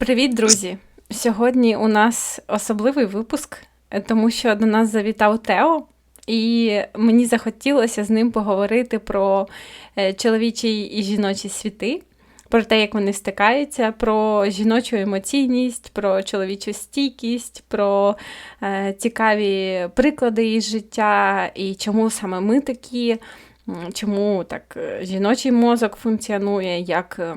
Привіт, друзі! Сьогодні у нас особливий випуск, тому що до нас завітав Тео, і мені захотілося з ним поговорити про е, чоловічі і жіночі світи, про те, як вони стикаються, про жіночу емоційність, про чоловічу стійкість, про е, цікаві приклади із життя і чому саме ми такі, чому так е, жіночий мозок функціонує, як.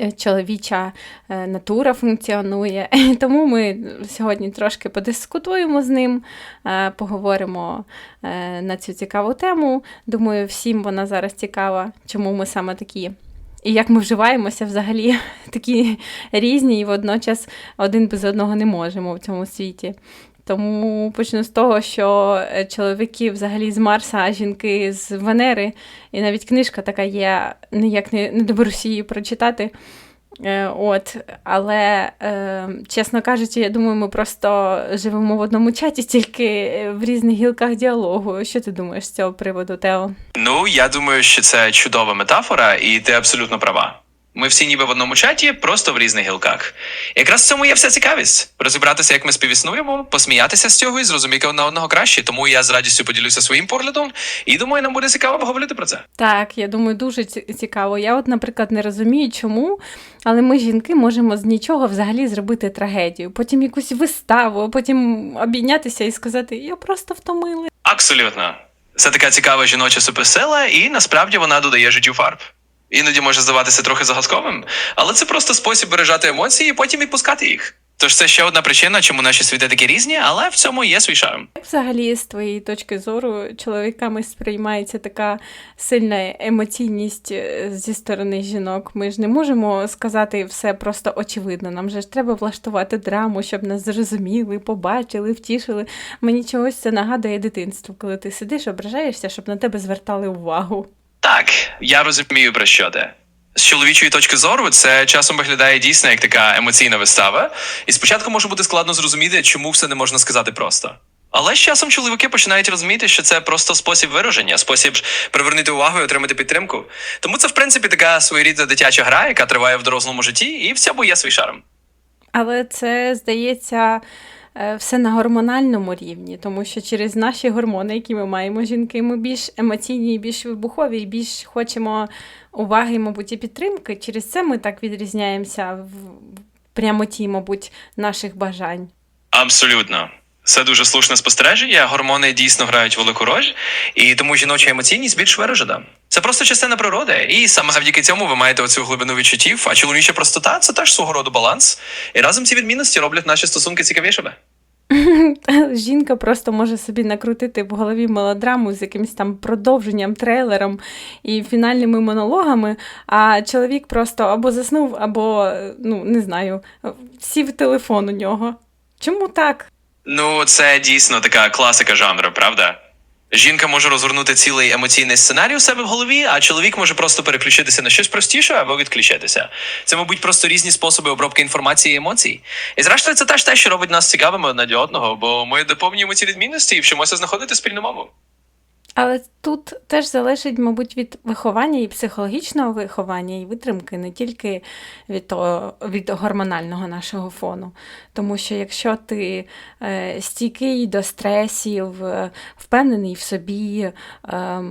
Е, чоловіча натура функціонує. Тому ми сьогодні трошки подискутуємо з ним, поговоримо на цю цікаву тему. Думаю, всім вона зараз цікава, чому ми саме такі і як ми вживаємося взагалі такі різні, і водночас один без одного не можемо в цьому світі. Тому почну з того, що е, чоловіки взагалі з Марса, а жінки з Венери, і навіть книжка така є, ніяк не, не доберуся її прочитати. Е, от, Але, е, чесно кажучи, я думаю, ми просто живемо в одному чаті, тільки в різних гілках діалогу. Що ти думаєш з цього приводу, Тео? Ну, я думаю, що це чудова метафора, і ти абсолютно права. Ми всі ніби в одному чаті, просто в різних гілках. Якраз в цьому є вся цікавість розібратися, як ми співіснуємо, посміятися з цього і зрозуміти одне одного краще. Тому я з радістю поділюся своїм поглядом і думаю, нам буде цікаво поговорити про це. Так, я думаю, дуже цікаво. Я, от, наприклад, не розумію, чому, але ми, жінки, можемо з нічого взагалі зробити трагедію. Потім якусь виставу, потім обійнятися і сказати Я просто втомила. Абсолютно, це така цікава жіноча суперсила, і насправді вона додає життю фарб. Іноді може здаватися трохи загадковим, але це просто спосіб бережати емоції і потім відпускати їх. Тож це ще одна причина, чому наші світи такі різні, але в цьому є свій шарм. Як взагалі, з твоєї точки зору, чоловіками сприймається така сильна емоційність е, зі сторони жінок. Ми ж не можемо сказати все просто очевидно. Нам же ж треба влаштувати драму, щоб нас зрозуміли, побачили, втішили. Мені чогось це нагадує дитинство, коли ти сидиш, ображаєшся, щоб на тебе звертали увагу. Так, я розумію про що ти. З чоловічої точки зору, це часом виглядає дійсно як така емоційна вистава, і спочатку може бути складно зрозуміти, чому все не можна сказати просто. Але з часом чоловіки починають розуміти, що це просто спосіб вираження, спосіб привернути увагу і отримати підтримку. Тому це, в принципі, така своєрідна дитяча гра, яка триває в дорослому житті, і в цьому є свій шарм. Але це здається. Е, все на гормональному рівні, тому що через наші гормони, які ми маємо жінки, ми більш емоційні, більш вибухові, і більш хочемо уваги, мабуть, і підтримки. Через це ми так відрізняємося в прямоті, мабуть, наших бажань. Абсолютно. Це дуже слушне спостереження. Гормони дійсно грають велику роль, і тому жіноча емоційність більш виражена. Це просто частина природи, і саме завдяки цьому ви маєте оцю глибину відчуттів. А чоловіча простота це теж свого роду баланс. І разом ці відмінності роблять наші стосунки цікавішими. Жінка просто може собі накрутити в голові мелодраму з якимось там продовженням, трейлером і фінальними монологами, а чоловік просто або заснув, або, ну, не знаю, сів телефон у нього. Чому так? Ну, це дійсно така класика жанру, правда? Жінка може розгорнути цілий емоційний сценарій у себе в голові, а чоловік може просто переключитися на щось простіше або відключитися. Це, мабуть, просто різні способи обробки інформації і емоцій. І зрештою, це теж те, що робить нас цікавими одне для одного, бо ми доповнюємо ці відмінності і вчимося знаходити спільну мову. Але тут теж залежить, мабуть, від виховання і психологічного виховання, і витримки, не тільки від того, від гормонального нашого фону. Тому що якщо ти е, стійкий до стресів, е, впевнений в собі, е,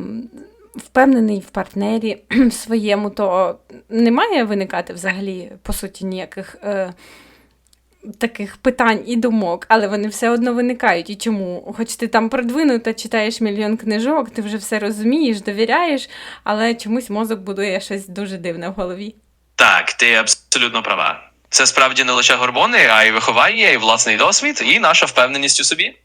впевнений в партнері своєму, то не має виникати взагалі, по суті, ніяких. Е, таких питань і думок, але вони все одно виникають. І чому? Хоч ти там продвинута, читаєш мільйон книжок, ти вже все розумієш, довіряєш, але чомусь мозок будує щось дуже дивне в голові. Так, ти абсолютно права. Це справді не лише гормони, а й виховання, і власний досвід, і наша впевненість у собі.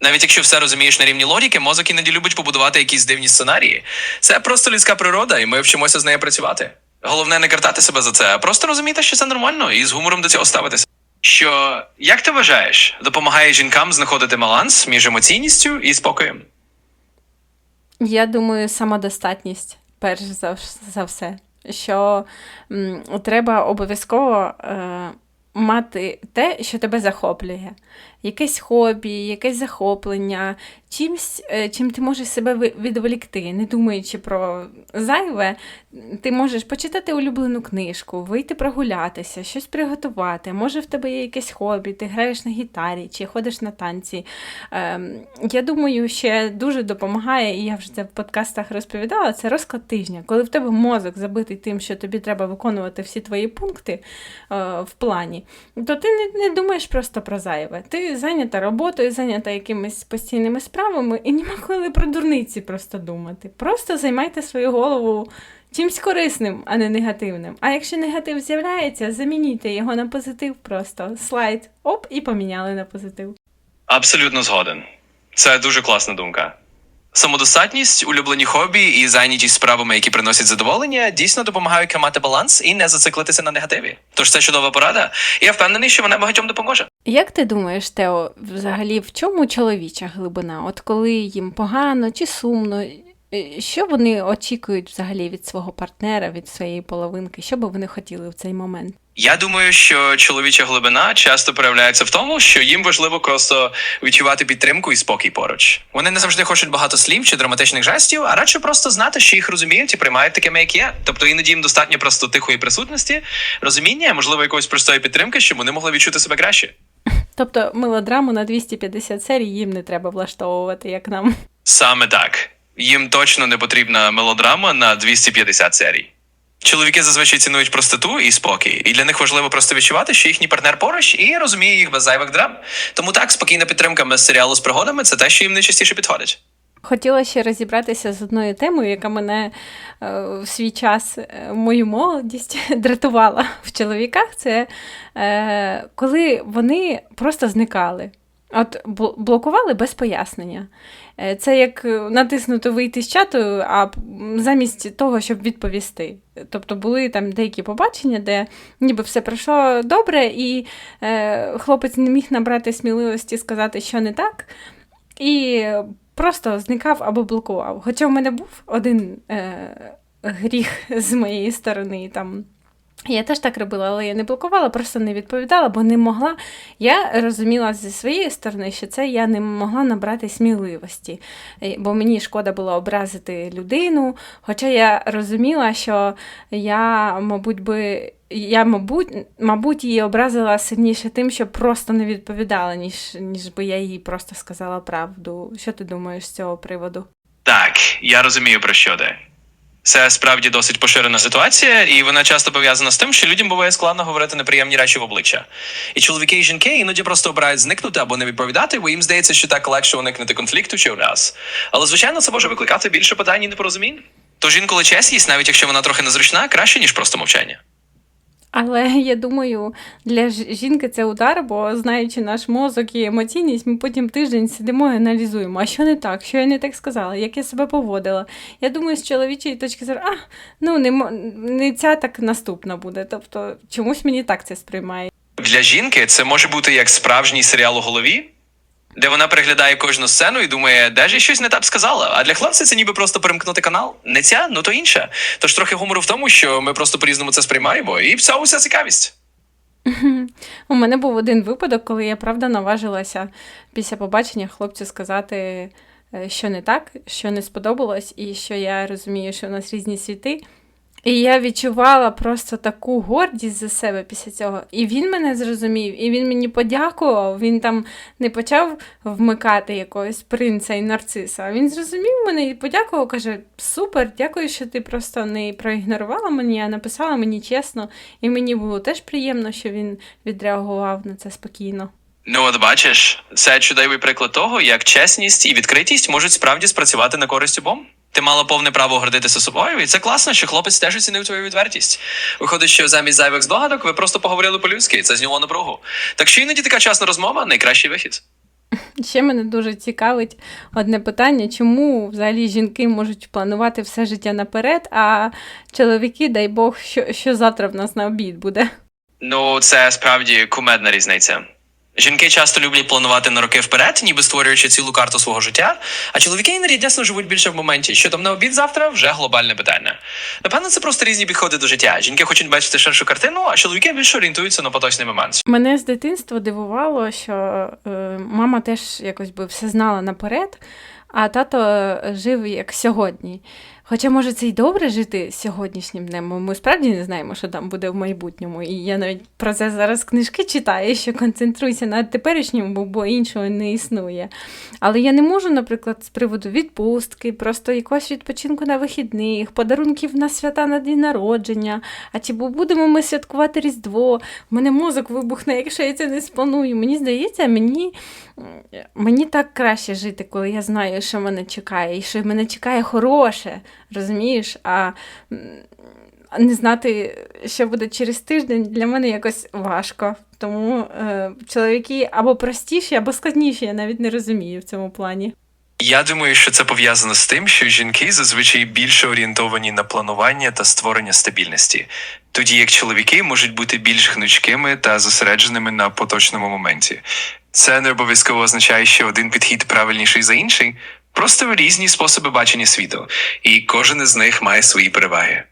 Навіть якщо все розумієш на рівні логіки, мозок іноді любить побудувати якісь дивні сценарії. Це просто людська природа, і ми вчимося з нею працювати. Головне не картати себе за це, а просто розуміти, що це нормально, і з гумором до цього ставитися. Що як ти вважаєш, допомагає жінкам знаходити баланс між емоційністю і спокоєм? Я думаю, самодостатність, перш за, за все. Що м, треба обов'язково е, мати те, що тебе захоплює. Якесь хобі, якесь захоплення, чимсь, е, чим ти можеш себе відволікти, не думаючи про зайве, ти можеш почитати улюблену книжку, вийти прогулятися, щось приготувати. Може, в тебе є якесь хобі, ти граєш на гітарі чи ходиш на танці. Ем, я думаю, ще дуже допомагає, і я вже це в подкастах розповідала, це розклад тижня. Коли в тебе мозок забитий тим, що тобі треба виконувати всі твої пункти е, в плані, то ти не, думаєш просто про зайве. Ти зайнята роботою, зайнята якимись постійними справами, і нема коли про дурниці просто думати. Просто займайте свою голову чимсь корисним, а не негативним. А якщо негатив з'являється, замініть його на позитив просто. Слайд, оп, і поміняли на позитив. Абсолютно згоден. Це дуже класна думка. Самодостатність, улюблені хобі і зайнятість справами, які приносять задоволення, дійсно допомагають тримати баланс і не зациклитися на негативі. Тож це чудова порада, і я впевнений, що вона багатьом допоможе. Як ти думаєш, Тео, взагалі в чому чоловіча глибина? От коли їм погано чи сумно, що вони очікують взагалі від свого партнера, від своєї половинки? Що би вони хотіли в цей момент? Я думаю, що чоловіча глибина часто проявляється в тому, що їм важливо просто відчувати підтримку і спокій поруч. Вони не завжди хочуть багато слів чи драматичних жестів, а радше просто знати, що їх розуміють і приймають такими, як є. Тобто іноді їм достатньо просто тихої присутності, розуміння, можливо, якоїсь простої підтримки, щоб вони могли відчути себе краще. Тобто мелодраму на 250 серій їм не треба влаштовувати, як нам. Саме так. Їм точно не потрібна мелодрама на 250 серій. Чоловіки зазвичай цінують простоту і спокій, і для них важливо просто відчувати, що їхній партнер поруч і розуміє їх без зайвих драм. Тому так, спокійна підтримка без серіалу з пригодами це те, що їм найчастіше підходить. Хотіла ще розібратися з одною темою, яка мене е, в свій час, е, мою молодість, дратувала в чоловіках. Це е, коли вони просто зникали. От бл- блокували без пояснення. Е, Це як е, натиснути вийти з чату, а замість того, щоб відповісти. Тобто були там деякі побачення, де ніби все пройшло добре, і е, хлопець не міг набрати сміливості сказати, що не так. І просто зникав або блокував. Хоча в мене був один е, гріх з моєї сторони. Там. Я теж так робила, але я не блокувала, просто не відповідала, бо не могла. Я розуміла зі своєї сторони, що це я не могла набрати сміливості, Е, бо мені шкода було образити людину. Хоча я розуміла, що я, мабуть, би. Я, мабуть, мабуть, її образила сильніше тим, що просто не відповідала, ніж, ніж би я їй просто сказала правду. Що ти думаєш з цього приводу? Так, я розумію про що де. Це справді досить поширена ситуація, і вона часто пов'язана з тим, що людям буває складно говорити неприємні речі в обличчя. І чоловіки і жінки іноді просто обирають зникнути або не відповідати, бо їм здається, що так легше уникнути конфлікту чи ураз. Але звичайно, це може викликати більше питань і непорозумінь. Тож інколи чесність, навіть якщо вона трохи незручна, краще ніж просто мовчання. Але я думаю, для жінки це удар, бо знаючи наш мозок і емоційність, ми потім тиждень сидимо і аналізуємо, а що не так, що я не так сказала, як я себе поводила. Я думаю, з чоловічої точки зору, а ну не, не ця так наступна буде. Тобто чомусь мені так це сприймає. Для жінки це може бути як справжній серіал у голові, де вона переглядає кожну сцену і думає, де ж щось не так сказала. А для хлопця це ніби просто перемкнути канал. Не ця, ну то інша. Тож трохи гумору в тому, що ми просто по-різному це сприймаємо, і в вся цікавість. У мене був один випадок, коли я правда наважилася після побачення хлопцю сказати, е, що не так, що не сподобалось, і що я розумію, що у нас різні світи. І я відчувала просто таку гордість за себе після цього. І він мене зрозумів, і він мені подякував. Він там не почав вмикати якогось принца і нарциса. а Він зрозумів мене і подякував. каже: Супер, дякую, що ти просто не проігнорувала мені, а написала мені чесно. І мені було теж приємно, що він відреагував на це спокійно. Ну, от бачиш, це чудовий приклад того, як чесність і відкритість можуть справді спрацювати на користь обом. Ти мала повне право гордитися собою, і це класно, що хлопець теж оцінив твою відвертість. Виходить, що замість зайвих здогадок ви просто поговорили по-людськи, і це зняло напругу. Так що іноді така чесна розмова найкращий вихід. Ще мене дуже цікавить одне питання, чому взагалі жінки можуть планувати все життя наперед, а чоловіки, дай Бог, що, що завтра в нас на обід буде. Ну, це справді кумедна різниця. Жінки часто люблять планувати на роки вперед, ніби створюючи цілу карту свого життя. А чоловіки іноді дійсно живуть більше в моменті. Що там на обід завтра вже глобальне питання. Напевно, це просто різні підходи до життя. Жінки хочуть бачити ширшу картину, а чоловіки більше орієнтуються на поточний момент. Мене з дитинства дивувало, що е, мама теж якось би все знала наперед, а тато е, жив як сьогодні. Хоча, може, це й добре жити сьогоднішнім днем, ми справді не знаємо, що там буде в майбутньому. І я навіть про це зараз книжки читаю, що концентруйся на теперішньому, бо, іншого не існує. Але я не можу, наприклад, з приводу відпустки, просто якогось відпочинку на вихідних, подарунків на свята на день народження. А чи бу- будемо ми святкувати Різдво? В мене мозок вибухне, якщо я це не спланую. Мені здається, мені, мені так краще жити, коли я знаю, що мене чекає, і що мене чекає хороше, розумієш? А не знати, що буде через тиждень, для мене якось важко. Тому е, чоловіки або простіші, або складніші, я навіть не розумію в цьому плані. Я думаю, що це пов'язано з тим, що жінки зазвичай більше орієнтовані на планування та створення стабільності, тоді як чоловіки можуть бути більш гнучкими та зосередженими на поточному моменті. Це не обов'язково означає, що один підхід правильніший за інший, просто різні способи бачення світу, і кожен із них має свої переваги.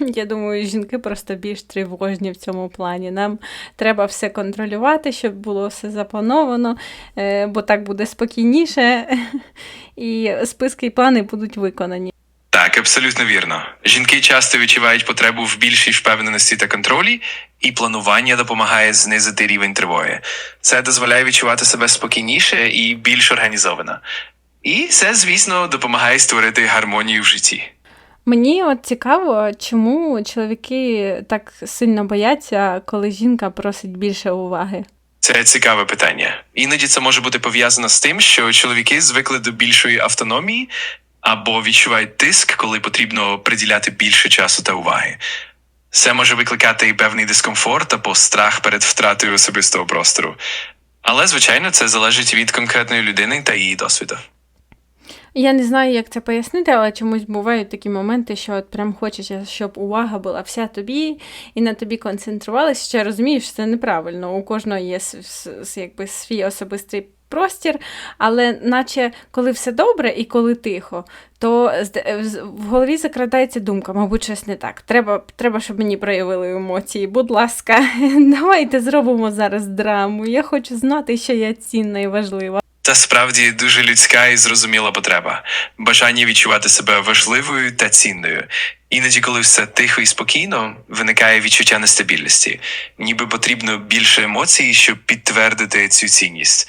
Я думаю, жінки просто більш тривожні в цьому плані. Нам треба все контролювати, щоб було все заплановано, е, бо так буде спокійніше, і списки і плани будуть виконані. Так, абсолютно вірно. Жінки часто відчувають потребу в більшій впевненості та контролі, і планування допомагає знизити рівень тривоги. Це дозволяє відчувати себе спокійніше і більш організовано. І це, звісно, допомагає створити гармонію в житті. Мені от цікаво, чому чоловіки так сильно бояться, коли жінка просить більше уваги. Це цікаве питання. Іноді це може бути пов'язано з тим, що чоловіки звикли до більшої автономії або відчувають тиск, коли потрібно приділяти більше часу та уваги. Це може викликати і певний дискомфорт або страх перед втратою особистого простору. Але, звичайно, це залежить від конкретної людини та її досвіду. Я не знаю, як це пояснити, але чомусь бувають такі моменти, що от прям хочеться, щоб увага була вся тобі і на тобі концентрувалася. Ще розумієш, це неправильно. У кожного є якби свій особистий простір, але наче коли все добре і коли тихо, то в голові закрадається думка, мабуть, щось не так. Треба, треба, щоб мені проявили емоції. Будь ласка, давайте зробимо зараз драму. Я хочу знати, що я цінна і важлива. Та справді дуже людська і зрозуміла потреба бажання відчувати себе важливою та цінною. Іноді, коли все тихо і спокійно, виникає відчуття нестабільності, ніби потрібно більше емоцій, щоб підтвердити цю цінність.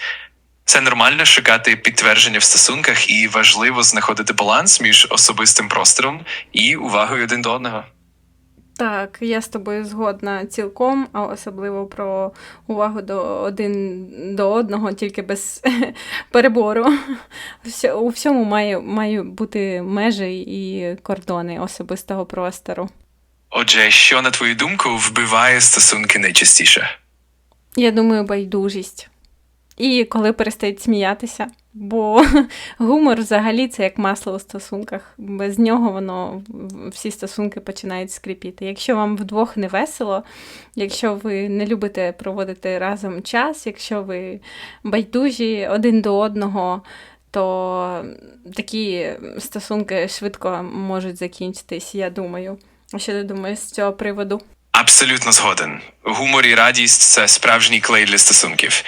Це нормально шукати підтвердження в стосунках і важливо знаходити баланс між особистим простором і увагою один до одного. Так, я з тобою згодна цілком, а особливо про увагу до один до одного, тільки без перебору. У всьому має, має бути межі і кордони особистого простору. Отже, що на твою думку вбиває стосунки найчастіше? Я думаю, байдужість. І коли перестають сміятися, бо гумор взагалі це як масло у стосунках. Без нього воно всі стосунки починають скріпіти. Якщо вам вдвох не весело, якщо ви не любите проводити разом час, якщо ви байдужі один до одного, то такі стосунки швидко можуть закінчитись, я думаю. Що ти думаєш з цього приводу? Абсолютно згоден. Гумор і радість це справжній клей для стосунків.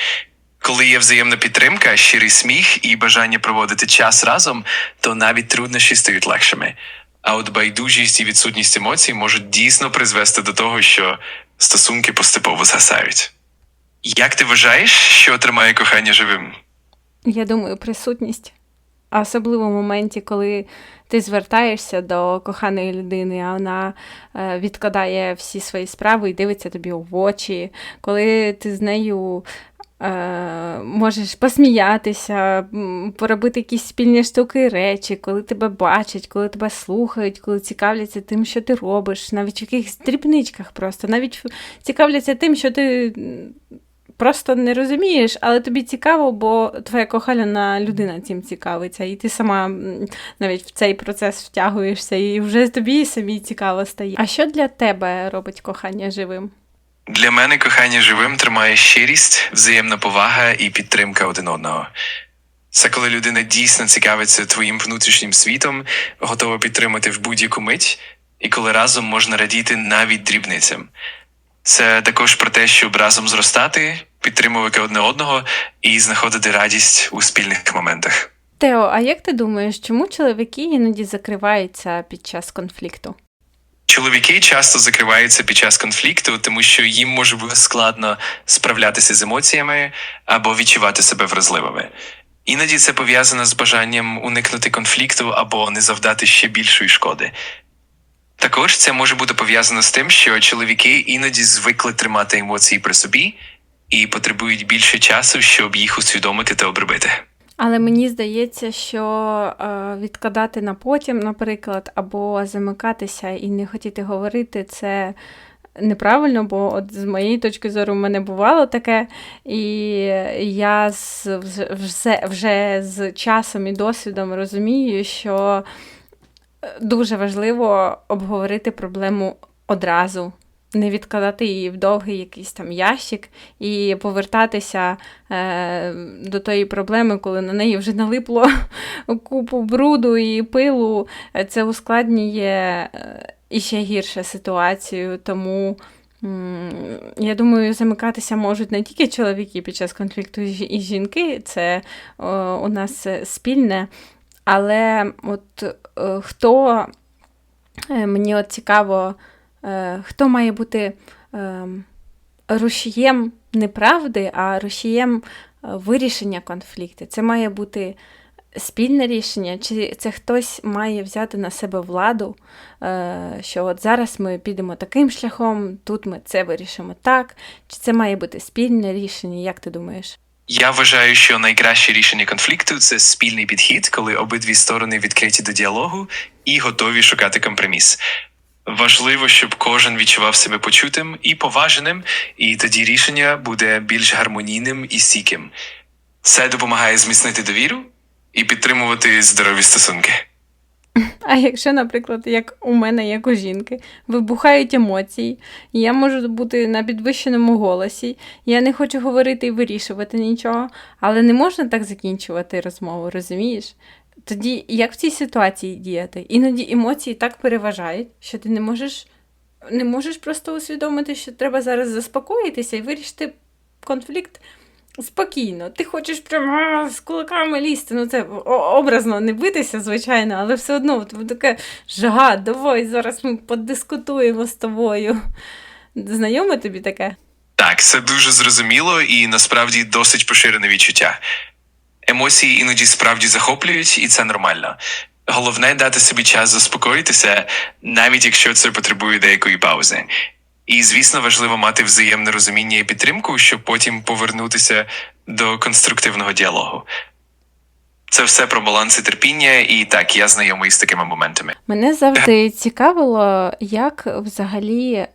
Коли є взаємна підтримка, щирий сміх і бажання проводити час разом, то навіть труднощі стають легшими. А от байдужість і відсутність емоцій можуть дійсно призвести до того, що стосунки поступово згасають. Як ти вважаєш, що тримає кохання живим? Я думаю, присутність. Особливо в моменті, коли ти звертаєшся до коханої людини, а вона е, відкладає всі свої справи і дивиться тобі в очі, коли ти з нею можеш посміятися, поробити якісь спільні штуки речі, коли тебе бачать, коли тебе слухають, коли цікавляться тим, що ти робиш, навіть в якихось дрібничках просто, навіть цікавляться тим, що ти просто не розумієш, але тобі цікаво, бо твоя кохана людина цим цікавиться, і ти сама навіть в цей процес втягуєшся, і вже тобі самі цікаво стає. А що для тебе робить кохання живим? Для мене кохання живим тримає щирість, взаємна повага і підтримка один одного. Це коли людина дійсно цікавиться твоїм внутрішнім світом, готова підтримати в будь-яку мить, і коли разом можна радіти навіть дрібницям. Це також про те, щоб разом зростати, підтримувати одне одного і знаходити радість у спільних моментах. Тео, а як ти думаєш, чому чоловіки іноді закриваються під час конфлікту? Чоловіки часто закриваються під час конфлікту, тому що їм може бути складно справлятися з емоціями або відчувати себе вразливими. Іноді це пов'язано з бажанням уникнути конфлікту або не завдати ще більшої шкоди. Також це може бути пов'язано з тим, що чоловіки іноді звикли тримати емоції при собі і потребують більше часу, щоб їх усвідомити та обробити. Але мені здається, що е, відкладати на потім, наприклад, або замикатися і не хотіти говорити, це неправильно, бо от з моєї точки зору в мене бувало таке, і я з, вже, вже з часом і досвідом розумію, що дуже важливо обговорити проблему одразу не відкладати її в довгий якийсь там ящик і повертатися е, до тої проблеми, коли на неї вже налипло купу бруду і пилу, це ускладнює е, іще гірше ситуацію. Тому я думаю, замикатися можуть не тільки чоловіки під час конфлікту і жінки, це у нас спільне. Але от е, хто е, мені от цікаво. Е, хто має бути ем, рушієм не правди, а рушієм е, вирішення конфлікту. Це має бути спільне рішення, чи це хтось має взяти на себе владу, е, що от зараз ми підемо таким шляхом, тут ми це вирішимо так, чи це має бути спільне рішення, як ти думаєш? Я вважаю, що найкраще рішення конфлікту це спільний підхід, коли обидві сторони відкриті до діалогу і готові шукати компроміс. Важливо, щоб кожен відчував себе почутим і поваженим, і тоді рішення буде більш гармонійним і стійким. Це допомагає зміцнити довіру і підтримувати здорові стосунки. А якщо, наприклад, як у мене, як у жінки, вибухають емоції, я можу бути на підвищеному голосі, я не хочу говорити і вирішувати нічого, але не можна так закінчувати розмову, розумієш? Тоді як в цій ситуації діяти? Іноді емоції так переважають, що ти не можеш не можеш просто усвідомити, що треба зараз заспокоїтися і вирішити конфлікт спокійно. Ти хочеш прямо з кулаками лізти. Ну, це образно не битися, звичайно, але все одно от, таке жага, давай зараз ми подискутуємо з тобою. Знайоме тобі таке? Так, це дуже зрозуміло і насправді досить поширене відчуття. Емоції іноді справді захоплюють, і це нормально. Головне дати собі час заспокоїтися, навіть якщо це потребує деякої паузи. І, звісно, важливо мати взаємне розуміння і підтримку, щоб потім повернутися до конструктивного діалогу. Це все про баланс і терпіння, і так, я знайомий з такими моментами. Мене завжди цікавило, як взагалі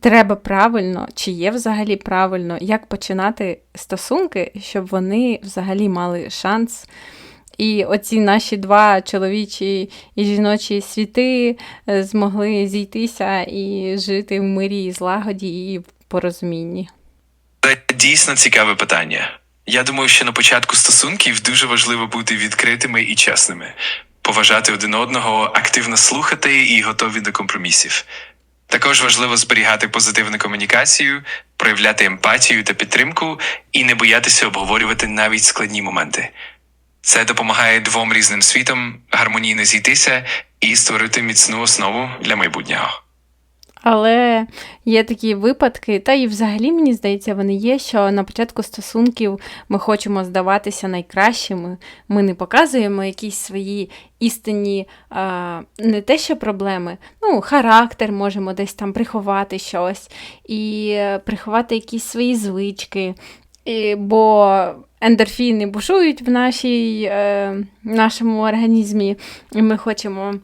треба правильно, чи є взагалі правильно, як починати стосунки, щоб вони взагалі мали шанс. І оці наші два чоловічі і жіночі світи е, змогли зійтися і жити в мирі, і злагоді і в порозумінні. Це дійсно цікаве питання. Я думаю, що на початку стосунків дуже важливо бути відкритими і чесними, поважати один одного, активно слухати і готові до компромісів. Також важливо зберігати позитивну комунікацію, проявляти емпатію та підтримку і не боятися обговорювати навіть складні моменти. Це допомагає двом різним світам гармонійно зійтися і створити міцну основу для майбутнього. Але є такі випадки, та і взагалі, мені здається, вони є, що на початку стосунків ми хочемо здаватися найкращими, ми не показуємо якісь свої істинні, а, не те, що проблеми, ну, характер можемо десь там приховати щось, і приховати якісь свої звички. І, Бо ендорфіни бушують в нашій, е, нашому організмі, і ми хочемо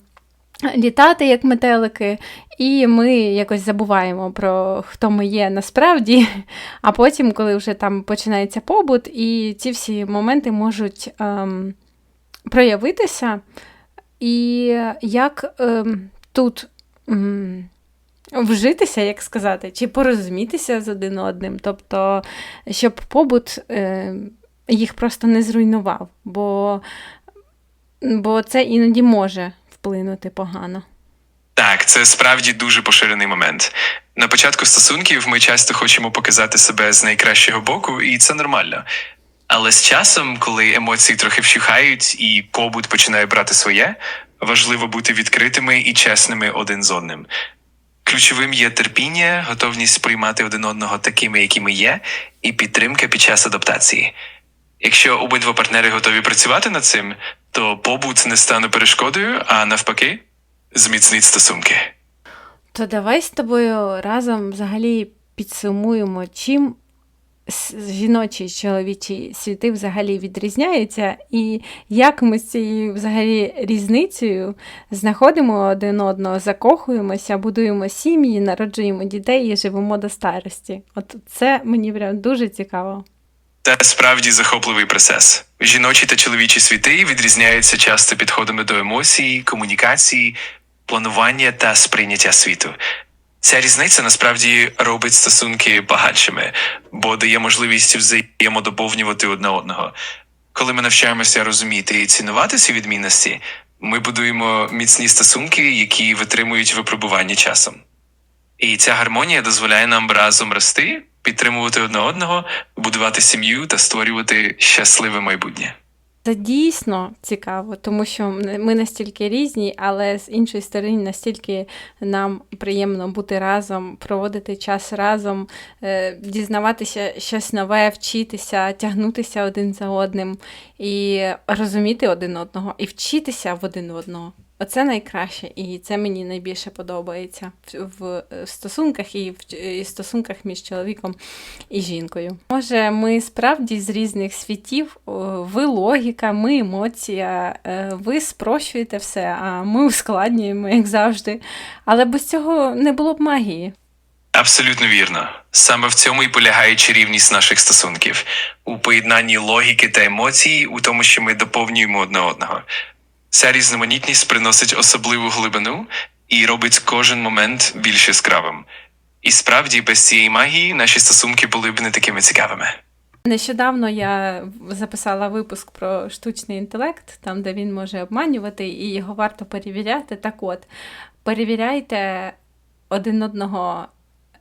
літати, як метелики, і ми якось забуваємо про хто ми є насправді. А потім, коли вже там починається побут, і ці всі моменти можуть ем, проявитися. І як ем, тут ем, вжитися, як сказати, чи порозумітися з один одним. Тобто, щоб побут е, їх просто не зруйнував, бо, бо це іноді може вплинути погано. Так, це справді дуже поширений момент. На початку стосунків ми часто хочемо показати себе з найкращого боку, і це нормально. Але з часом, коли емоції трохи вщухають і побут починає брати своє, важливо бути відкритими і чесними один з одним. Ключовим є терпіння, готовність сприймати один одного такими, якими є, і підтримка під час адаптації. Якщо обидва партнери готові працювати над цим, то побут не стане перешкодою, а навпаки, зміцнить стосунки. То давай з тобою разом взагалі підсумуємо, чим жіночі і чоловічі світи взагалі відрізняються, і як ми з цією взагалі різницею знаходимо один одного, закохуємося, будуємо сім'ї, народжуємо дітей і живемо до старості. От це мені прям дуже цікаво. Це справді захопливий процес. Жіночі та чоловічі світи відрізняються часто підходами до емоцій, комунікації, планування та сприйняття світу. Ця різниця насправді робить стосунки багатшими, бо дає можливість взаємодоповнювати одне одного. Коли ми навчаємося розуміти і цінувати ці відмінності, ми будуємо міцні стосунки, які витримують випробування часом. І ця гармонія дозволяє нам разом рости, підтримувати одне одного, будувати сім'ю та створювати щасливе майбутнє. Це дійсно цікаво, тому що ми настільки різні, але з іншої сторони, настільки нам приємно бути разом, проводити час разом, е, дізнаватися щось нове, вчитися, тягнутися один за одним і розуміти один одного, і вчитися в один одного. Оце найкраще, і це мені найбільше подобається в, в стосунках і в і стосунках між чоловіком і жінкою. Може, ми справді з різних світів, ви логіка, ми емоція, е, ви спрощуєте все, а ми ускладнюємо, як завжди. Але без цього не було б магії. Абсолютно вірно. Саме в цьому і полягає чарівність наших стосунків у поєднанні логіки та емоцій, у тому, що ми доповнюємо одне одного. Ця різноманітність приносить особливу глибину і робить кожен момент більш яскравим. І справді, без цієї магії наші стосунки були б не такими цікавими. Нещодавно я записала випуск про штучний інтелект, там де він може обманювати, і його варто перевіряти. Так от, перевіряйте один одного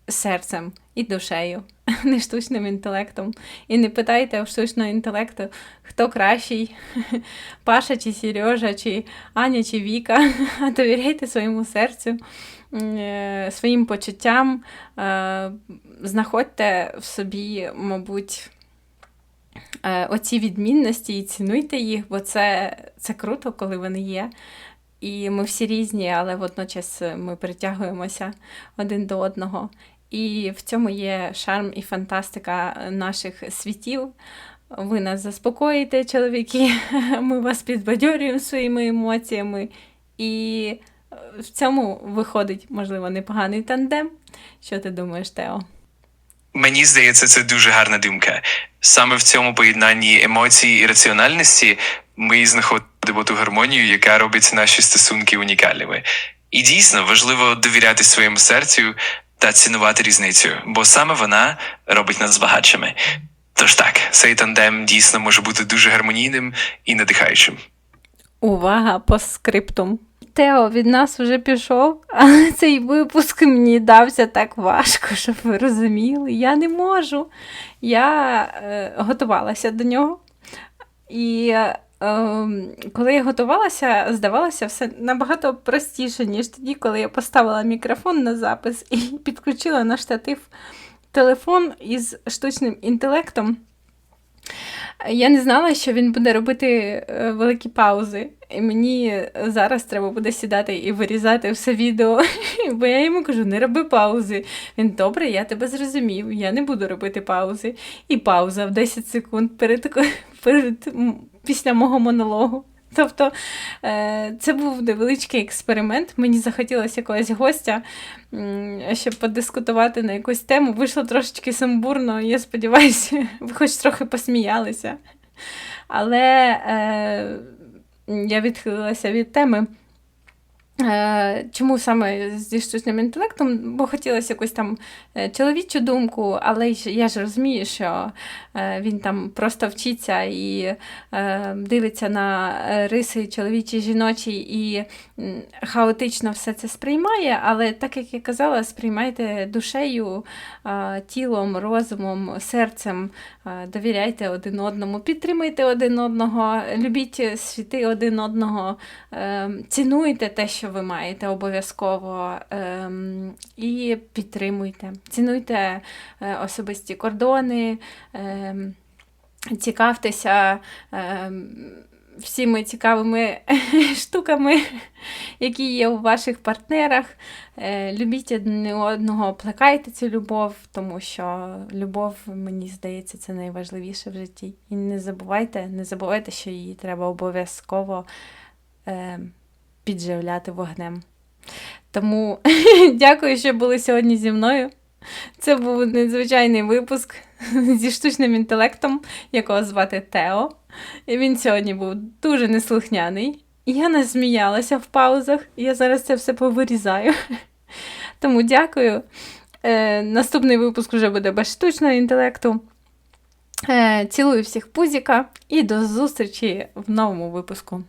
серцем і душею, не штучним інтелектом. І не питайте у штучного інтелекту, хто кращий, Паша чи Сережа, чи Аня, чи Віка, а довіряйте своєму серцю, е, своїм почуттям, е, знаходьте в собі, мабуть, е, оці відмінності і цінуйте їх, бо це, це круто, коли вони є. І ми всі різні, але водночас ми притягуємося один до одного. І в цьому є шарм і фантастика наших світів. Ви нас заспокоїте, чоловіки, ми вас підбадьорюємо своїми емоціями. І в цьому виходить, можливо, непоганий тандем. Що ти думаєш, Тео? Мені здається, це дуже гарна думка. Саме в цьому поєднанні емоцій і раціональності ми знаходимо ту гармонію, яка робить наші стосунки унікальними. І дійсно важливо довіряти своєму серцю та цінувати різницю, бо саме вона робить нас багатшими. Тож так, цей тандем дійсно може бути дуже гармонійним і надихаючим. Увага по скриптум. Тео від нас вже пішов, але цей випуск мені дався так важко, щоб ви розуміли. Я не можу. Я е, готувалася до нього. І е, коли я готувалася, здавалося все набагато простіше, ніж тоді, коли я поставила мікрофон на запис і підключила на штатив телефон із штучним інтелектом. Я не знала, що він буде робити е, великі паузи. І мені зараз треба буде сідати і вирізати все відео. Бо я йому кажу, не роби паузи. Він добре, я тебе зрозумів, я не буду робити паузи. І пауза в 10 секунд перед, перед після мого монологу. Тобто е, це був невеличкий експеримент. Мені захотілося якогось гостя, щоб подискутувати на якусь тему. Вийшло трошечки сумбурно, я сподіваюся, ви хоч трохи посміялися. Але е, я відхилилася від теми. Е, Чому саме зі штучним інтелектом? Бо хотілося якусь там е, чоловічу думку, але я ж розумію, що е, він там просто вчиться і дивиться на риси чоловічі, жіночі і хаотично все це сприймає. Але так як я казала, сприймайте душею, тілом, розумом, серцем, довіряйте один одному, підтримуйте один одного, любіть світи один одного. Цінуйте те, що ви маєте обов'язково, ем, і підтримуйте. Цінуйте е, особисті кордони, ем, цікавтеся ем, всіми цікавими штуками, які є у ваших партнерах. Е, Любіть одне одного, плекайте цю любов, тому що любов, мені здається, це найважливіше в житті. І не забувайте, не забувайте, що її треба обов'язково підживляти вогнем. Тому дякую, що були сьогодні зі мною. Це був надзвичайний випуск зі штучним інтелектом, якого звати Тео. І він сьогодні був дуже неслухняний. Я насміялася в паузах, я зараз це все повирізаю. Тому дякую. Е, наступний випуск вже буде без штучного інтелекту. Е, цілую всіх пузіка і до зустрічі в новому випуску.